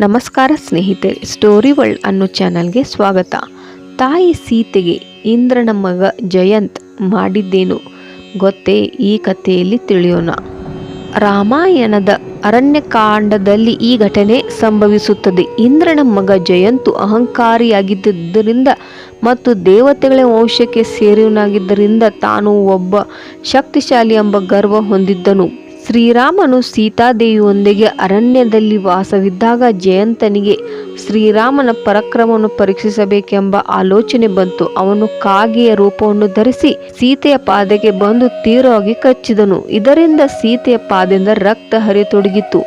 ನಮಸ್ಕಾರ ಸ್ನೇಹಿತರೆ story world ಅನ್ನೋ ಚಾನಲ್ಗೆ ಸ್ವಾಗತ. ತಾಯಿ ಸೀತೆಗೆ ಇಂದ್ರನ ಮಗ ಜಯಂತ್ ಮಾಡಿದ್ದೇನು? ಗೊತ್ತೇ? ಈ ಕಥೆಯಲ್ಲಿ ತಿಳಿಯೋಣ. ರಾಮಾಯಣದ ಅರಣ್ಯಕಾಂಡದಲ್ಲಿ ಈ ಘಟನೆ ಸಂಭವಿಸುತ್ತದೆ. ಇಂದ್ರನ ಮಗ ಜಯಂತು ಅಹಂಕಾರಿಯಾಗಿದ್ದರಿಂದ ಮತ್ತು ದೇವತೆಗಳ ವಂಶಕ್ಕೆ ಸೇರಿವನಾಗಿದ್ದರಿಂದ ತಾನು ಒಬ್ಬ ಶಕ್ತಿಶಾಲಿ ಎಂಬ ಗರ್ವ ಹೊಂದಿದ್ದನು. ಶ್ರೀರಾಮನು ಸೀತಾದೇವಿಯೊಂದಿಗೆ ಅರಣ್ಯದಲ್ಲಿ ವಾಸವಿದ್ದಾಗ ಜಯಂತನಿಗೆ ಶ್ರೀರಾಮನ ಪರಕ್ರಮವನ್ನು ಪರೀಕ್ಷಿಸಬೇಕೆಂಬ ಆಲೋಚನೆ ಬಂತು. ಅವನು ಕಾಗೆಯ ರೂಪವನ್ನು ಧರಿಸಿ ಸೀತೆಯ ಪಾದಕ್ಕೆ ಬಂದು ತೀರವಾಗಿ ಕಚ್ಚಿದನು. ಇದರಿಂದ ಸೀತೆಯ ಪಾದದಿಂದ ರಕ್ತ ಹರಿತೊಡಗಿತು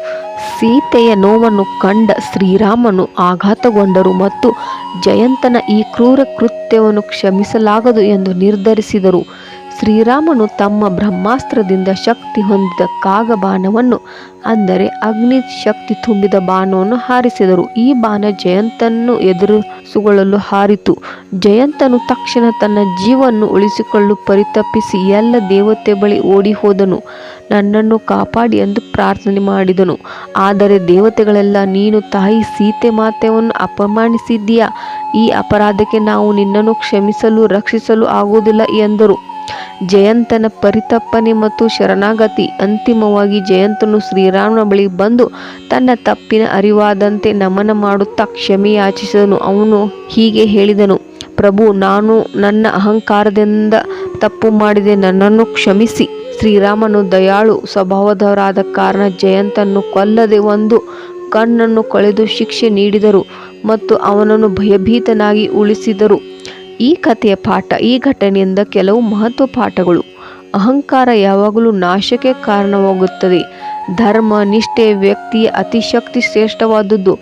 ಸೀತೆಯ ನೋವನ್ನು ಕಂಡ ಶ್ರೀರಾಮನು ಆಘಾತಗೊಂಡರು ಮತ್ತು ಜಯಂತನ ಈ ಕ್ರೂರ ಕೃತ್ಯವನ್ನು ಕ್ಷಮಿಸಲಾಗದು ಎಂದು ನಿರ್ಧರಿಸಿದರು. ಶ್ರೀರಾಮನು ತಮ್ಮ ಬ್ರಹ್ಮಾಸ್ತ್ರದಿಂದ ಶಕ್ತಿ ಹೊಂದಿದ ಕಾಗ ಬಾಣವನ್ನು ಅಂದರೆ ಅಗ್ನಿ ಶಕ್ತಿ ತುಂಬಿದ ಬಾಣವನ್ನು ಹಾರಿಸಿದರು. ಈ ಬಾಣ ಜಯಂತನ್ನು ಎದುರಿಸಿಕೊಳ್ಳಲು ಹಾರಿತು. ಜಯಂತನು ತಕ್ಷಣ ತನ್ನ ಜೀವನ್ನು ಉಳಿಸಿಕೊಳ್ಳಲು ಪರಿತಪಿಸಿ ಎಲ್ಲ ದೇವತೆ ಬಳಿ ಓಡಿ ಹೋದನು ನನ್ನನ್ನು ಕಾಪಾಡಿ ಎಂದು ಪ್ರಾರ್ಥನೆ ಮಾಡಿದನು. ಆದರೆ ದೇವತೆಗಳೆಲ್ಲ, ನೀನು ತಾಯಿ ಸೀತೆ ಮಾತೆಯನ್ನು ಅಪಮಾನಿಸಿದ್ದೀಯಾ? ಈ ಅಪರಾಧಕ್ಕೆ ನಾವು ನಿನ್ನನ್ನು ಕ್ಷಮಿಸಲು, ರಕ್ಷಿಸಲು ಆಗುವುದಿಲ್ಲ ಎಂದರು. ಜಯಂತನ ಪರಿತಪ್ಪನೆ ಮತ್ತು ಶರಣಾಗತಿ ಅಂತಿಮವಾಗಿ ಜಯಂತನು ಶ್ರೀರಾಮನ ಬಳಿ ಬಂದು ತನ್ನ ತಪ್ಪಿನ ಅರಿವಾದಂತೆ ನಮನ ಮಾಡುತ್ತಾ ಕ್ಷಮೆಯಾಚಿಸಿದನು ಅವನು ಹೀಗೆ ಹೇಳಿದನು, ಪ್ರಭು, ನಾನು ನನ್ನ ಅಹಂಕಾರದಿಂದ ತಪ್ಪು ಮಾಡಿದೆ. ನನ್ನನ್ನು ಕ್ಷಮಿಸಿ. ಶ್ರೀರಾಮನು ದಯಾಳು ಸ್ವಭಾವದವರಾದ ಕಾರಣ ಜಯಂತನ್ನು ಕೊಲ್ಲದೆ ಒಂದು ಕಣ್ಣನ್ನು ಕಳೆದು ಶಿಕ್ಷೆ ನೀಡಿದರು ಮತ್ತು ಅವನನ್ನು ಭಯಭೀತನಾಗಿ ಉಳಿಸಿದರು. ಈ ಕಥೆಯ ಪಾಠ, ಈ ಘಟನೆಯಿಂದ ಕೆಲವು ಮಹತ್ವ ಪಾಠಗಳು. ಅಹಂಕಾರ ಯಾವಾಗಲೂ ನಾಶಕ್ಕೆ ಕಾರಣವಾಗುತ್ತದೆ. ಧರ್ಮ, ನಿಷ್ಠೆ ವ್ಯಕ್ತಿಯ ಅತಿಶಕ್ತಿ ಶ್ರೇಷ್ಠವಾದದ್ದು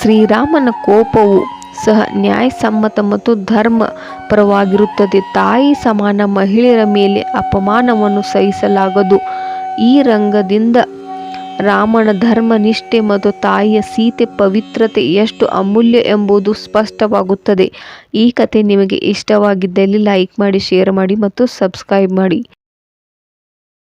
ಶ್ರೀರಾಮನ ಕೋಪವು ಸಹ ನ್ಯಾಯಸಮ್ಮತ ಮತ್ತು ಧರ್ಮ ಪರವಾಗಿರುತ್ತದೆ. ತಾಯಿ ಸಮಾನ ಮಹಿಳೆಯರ ಮೇಲೆ ಅಪಮಾನವನ್ನು ಸಹಿಸಲಾಗದು. ಈ ರಂಗದಿಂದ ರಾಮನ ಧರ್ಮ, ನಿಷ್ಠೆ ಮತ್ತು ತಾಯಿಯ ಸೀತೆ ಪವಿತ್ರತೆ ಎಷ್ಟು ಅಮೂಲ್ಯ ಎಂಬುದು ಸ್ಪಷ್ಟವಾಗುತ್ತದೆ. ಈ ಕತೆ ನಿಮಗೆ ಇಷ್ಟವಾಗಿದ್ದಲ್ಲಿ ಲೈಕ್ ಮಾಡಿ ಶೇರ್ ಮಾಡಿ ಮತ್ತು ಸಬ್ಸ್ಕ್ರೈಬ್ ಮಾಡಿ.